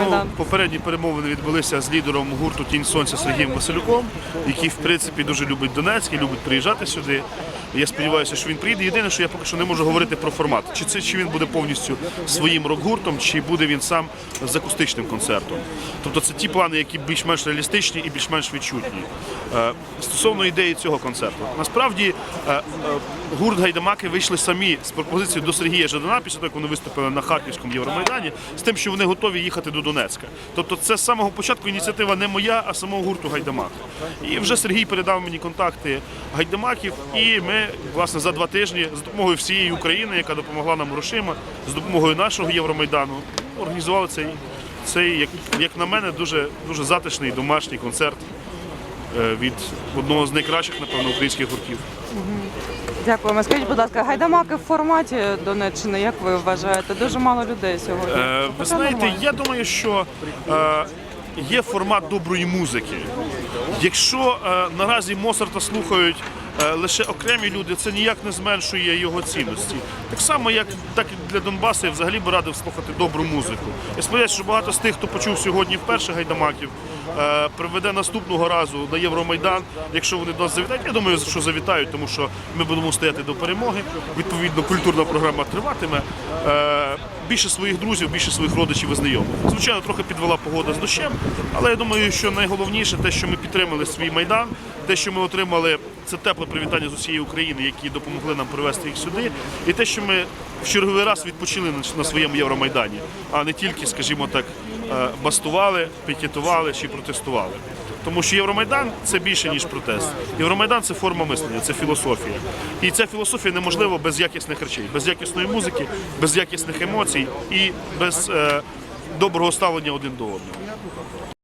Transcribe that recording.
Ну, попередні перемовини відбулися з лідером гурту Тінь Сонця Сергієм Василюком, який в принципі дуже любить Донецьк і любить приїжджати сюди. Я сподіваюся, що він приїде. Єдине, що я поки що не можу говорити про формат. Чи це чи він буде повністю своїм рок-гуртом, чи буде він сам з акустичним концертом. Тобто це ті плани, які більш-менш реалістичні і більш-менш відчутні. Е, Стосовно ідеї цього концерту, насправді е, е, гурт Гайдамаки вийшли самі з пропозицією до Сергія Жадана після того, як вони виступили на Харківському Євромайдані, з тим, що вони готові їхати до Донецька. Тобто, це з самого початку ініціатива не моя, а самого гурту Гайдамак. І вже Сергій передав мені контакти Гайдамаків, і ми, власне, за два тижні з допомогою всієї України, яка допомогла нам грошима, з допомогою нашого Євромайдану, організували цей, цей як, як на мене, дуже, дуже затишний домашній концерт е, від одного з найкращих, напевно, українських гуртів. Дякуємо. Скажіть, будь ласка, гайдамаки в форматі Донеччини, як ви вважаєте? Дуже мало людей сьогодні. Е, ви знаєте, нормально. я думаю, що е, є формат доброї музики. Якщо е, наразі Моцарта слухають лише окремі люди, це ніяк не зменшує його цінності. Так само, як так і для Донбасу, я взагалі би радив слухати добру музику. Я сподіваюся, що багато з тих, хто почув сьогодні вперше гайдамаків, е, приведе наступного разу на Євромайдан. Якщо вони до нас завітають, я думаю, що завітають, тому що ми будемо стояти до перемоги. Відповідно, культурна програма триватиме. Е, Більше своїх друзів, більше своїх родичів і знайомих. Звичайно, трохи підвела погода з дощем, але я думаю, що найголовніше те, що ми підтримали свій майдан, те, що ми отримали, це тепле привітання з усієї України, які допомогли нам привезти їх сюди, і те, що ми в черговий раз відпочили на- своєму Євромайдані, а не тільки, скажімо так, е, бастували, пікетували чи протестували. Тому що Євромайдан це більше ніж протест. Євромайдан це форма мислення, це філософія. І ця філософія неможлива без якісних речей, без якісної музики, без якісних емоцій і без е, доброго ставлення один до одного.